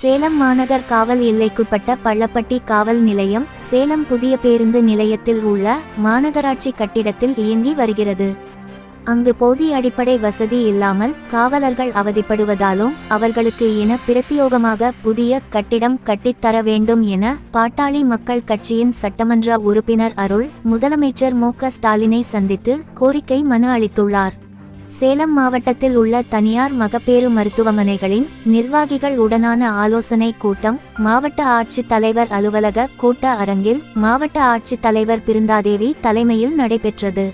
சேலம் மாநகர் காவல் எல்லைக்குட்பட்ட பள்ளப்பட்டி காவல் நிலையம் சேலம் புதிய பேருந்து நிலையத்தில் உள்ள மாநகராட்சி கட்டிடத்தில் இயங்கி வருகிறது. அங்கு போதிய அடிப்படை வசதி இல்லாமல் காவலர்கள் அவதிப்படுவதாலும் அவர்களுக்கு என பிரத்தியோகமாக புதிய கட்டிடம் கட்டித்தர வேண்டும் என பாட்டாளி மக்கள் கட்சியின் சட்டமன்ற உறுப்பினர் அருள் முதலமைச்சர் மு ஸ்டாலினை சந்தித்து கோரிக்கை மனு அளித்துள்ளார். சேலம் மாவட்டத்தில் உள்ள தனியார் மகப்பேறு மருத்துவமனைகளின் நிர்வாகிகள் உடனான ஆலோசனை கூட்டம் மாவட்ட ஆட்சித் தலைவர் அலுவலக கூட்ட அரங்கில் மாவட்ட ஆட்சித் தலைவர் பிருந்தாதேவி தலைமையில் நடைபெற்றது.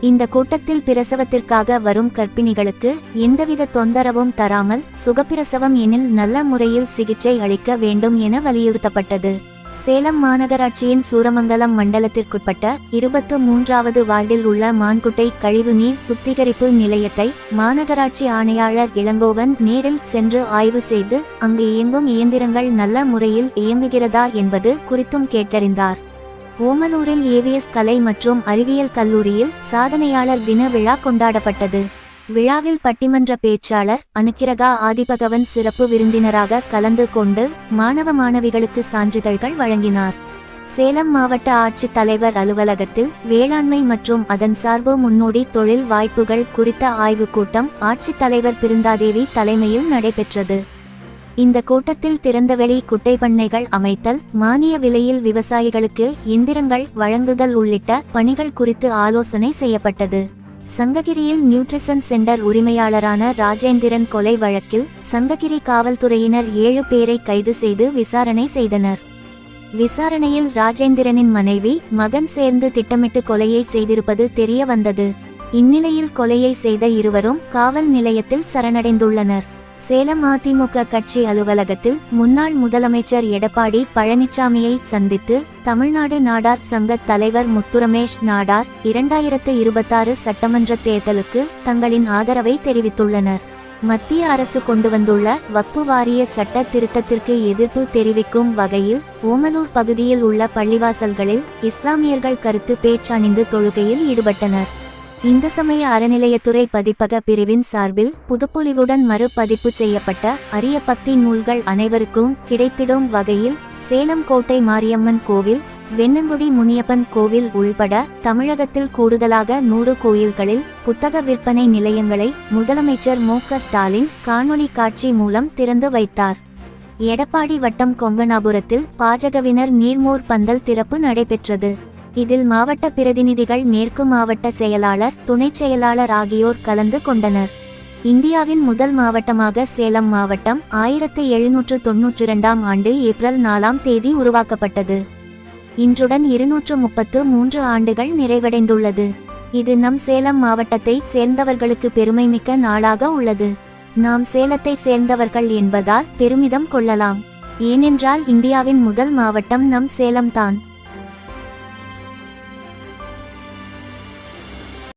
இந்த கூட்டத்தில் பிரசவத்திற்காக வரும் கர்ப்பிணிகளுக்கு எந்தவித தொந்தரவும் தராமல் சுகப்பிரசவம் எனில் நல்ல முறையில் சிகிச்சை அளிக்க வேண்டும் என வலியுறுத்தப்பட்டது. சேலம் மாநகராட்சியின் சூரமங்கலம் மண்டலத்திற்குட்பட்ட இருபத்து மூன்றாவது வார்டில் உள்ள மான்குட்டை கழிவுநீர் சுத்திகரிப்பு நிலையத்தை மாநகராட்சி ஆணையாளர் இளங்கோவன் நேரில் சென்று ஆய்வு செய்து அங்கு இயங்கும் இயந்திரங்கள் நல்ல முறையில் இயங்குகிறதா என்பது குறித்தும் கேட்டறிந்தார். ஓமலூரில் ஏவிஎஸ் கலை மற்றும் அறிவியல் கல்லூரியில் சாதனையாளர் தின விழா கொண்டாடப்பட்டது. விழாவில் பட்டிமன்ற பேச்சாளர் அனுக்கிரகா ஆதிபகவன் சிறப்பு விருந்தினராக கலந்து கொண்டு மாணவ மாணவிகளுக்கு சான்றிதழ்கள் வழங்கினார். சேலம் மாவட்ட ஆட்சித் தலைவர் அலுவலகத்தில் வேளாண்மை மற்றும் அதன் சார்பு முன்னோடி தொழில் வாய்ப்புகள் குறித்த ஆய்வுக் கூட்டம் ஆட்சித் தலைவர் பிருந்தாதேவி தலைமையில் நடைபெற்றது. இந்த கூட்டத்தில் திறந்தவெளி குட்டை பண்ணைகள் அமைத்தல் மானிய விலையில் விவசாயிகளுக்கு இந்திரங்கள் வழங்குதல் உள்ளிட்ட பணிகள் குறித்து ஆலோசனை செய்யப்பட்டது. சங்ககிரியில் நியூட்ரிசன் சென்டர் உரிமையாளரான ராஜேந்திரன் கொலை வழக்கில் சங்ககிரி காவல்துறையினர் ஏழு பேரை கைது செய்து விசாரணை செய்தனர். விசாரணையில் ராஜேந்திரனின் மனைவி மகன் சேர்ந்து திட்டமிட்டு கொலையை செய்திருப்பது தெரிய வந்தது. இந்நிலையில் கொலையை செய்த இருவரும் காவல் நிலையத்தில் சரணடைந்துள்ளனர். சேலம் அதிமுக கட்சி அலுவலகத்தில் முன்னாள் முதலமைச்சர் எடப்பாடி பழனிசாமியை சந்தித்து தமிழ்நாடு நாடார் சங்க தலைவர் முத்துரமேஷ் நாடார் இரண்டாயிரத்து இருபத்தாறு சட்டமன்ற தேர்தலுக்கு தங்களின் ஆதரவை தெரிவித்துள்ளனர். மத்திய அரசு கொண்டு வந்துள்ள வக்பு வாரிய சட்ட திருத்தத்திற்கு எதிர்ப்பு தெரிவிக்கும் வகையில் ஓமலூர் பகுதியில் உள்ள பள்ளிவாசல்களில் இஸ்லாமியர்கள் கருத்து பேச்சணிந்து தொழுகையில் ஈடுபட்டனர். இந்து சமய அறநிலையத்துறை பதிப்பக பிரிவின் சார்பில் புதுப்பொலிவுடன் மறுபதிப்பு செய்யப்பட்ட அரிய பக்தி நூல்கள் அனைவருக்கும் கிடைத்திடும் வகையில் சேலம் கோட்டை மாரியம்மன் கோவில் வெண்ணங்குடி முனியப்பன் கோவில் உள்பட தமிழகத்தில் கூடுதலாக நூறு கோயில்களில் புத்தக விற்பனை நிலையங்களை முதலமைச்சர் மு ஸ்டாலின் காணொலி காட்சி மூலம் திறந்து வைத்தார். எடப்பாடி வட்டம் கொங்கனாபுரத்தில் பாஜகவினர் நீர்மோர் பந்தல் திறப்பு நடைபெற்றது. இதில் மாவட்ட பிரதிநிதிகள் மேற்கு மாவட்ட செயலாளர் துணைச் செயலாளர் ஆகியோர் கலந்து கொண்டனர். இந்தியாவின் முதல் மாவட்டமாக சேலம் மாவட்டம் ஆயிரத்து எழுநூற்று தொன்னூற்றி இரண்டாம் ஆண்டு ஏப்ரல் நாலாம் தேதி உருவாக்கப்பட்டது. இன்றுடன் இருநூற்று முப்பத்து மூன்று ஆண்டுகள் நிறைவடைந்துள்ளது. இது நம் சேலம் மாவட்டத்தை சேர்ந்தவர்களுக்கு பெருமைமிக்க நாளாக உள்ளது. நாம் சேலத்தை சேர்ந்தவர்கள் என்பதால் பெருமிதம் கொள்ளலாம். ஏனென்றால் இந்தியாவின் முதல் மாவட்டம் நம் சேலம்தான்